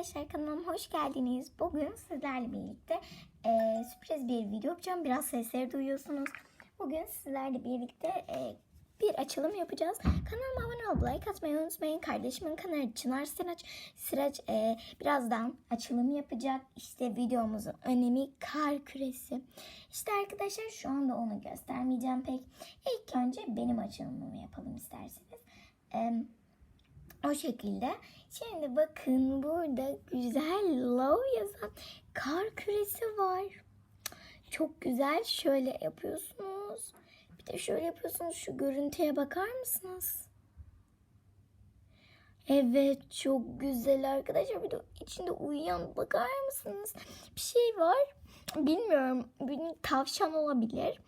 arkadaşlar kanalıma hoş geldiniz. Bugün sizlerle birlikte e, sürpriz bir video yapacağım. Biraz sesleri duyuyorsunuz. Bugün sizlerle birlikte e, bir açılım yapacağız. Kanalıma abone olup like atmayı unutmayın. Kardeşimin kanalı Çınar Siraç. Siraç e, birazdan açılım yapacak. İşte videomuzun önemi kar küresi. İşte arkadaşlar şu anda onu göstermeyeceğim pek. İlk önce benim açılımımı yapalım isterseniz. Eee o şekilde. Şimdi bakın burada güzel love yazan kar küresi var. Çok güzel. Şöyle yapıyorsunuz. Bir de şöyle yapıyorsunuz. Şu görüntüye bakar mısınız? Evet çok güzel arkadaşlar. Bir de içinde uyuyan bakar mısınız? Bir şey var. Bilmiyorum. Bir tavşan olabilir.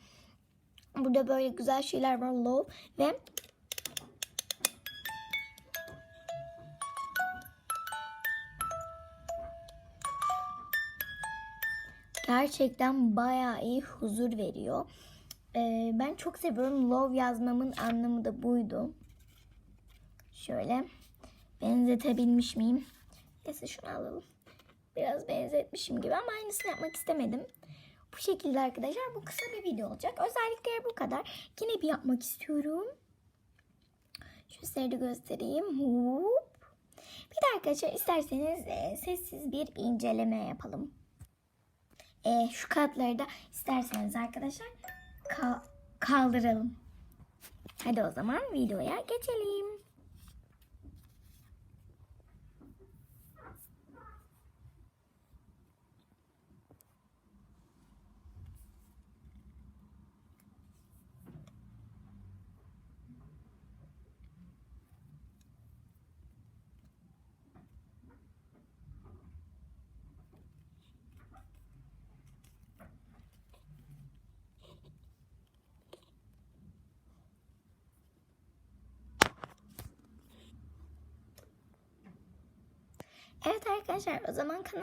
Burada böyle güzel şeyler var. Love ve gerçekten bayağı iyi huzur veriyor. Ee, ben çok seviyorum. Love yazmamın anlamı da buydu. Şöyle benzetebilmiş miyim? Neyse şunu alalım. Biraz benzetmişim gibi ama aynısını yapmak istemedim. Bu şekilde arkadaşlar bu kısa bir video olacak. Özellikleri bu kadar. Yine bir yapmak istiyorum. Şu seri göstereyim. Hop. Bir de arkadaşlar isterseniz e, sessiz bir inceleme yapalım. E, şu kartları da isterseniz arkadaşlar ka- kaldıralım. Hadi o zaman videoya geçelim. Evet arkadaşlar o zaman kanal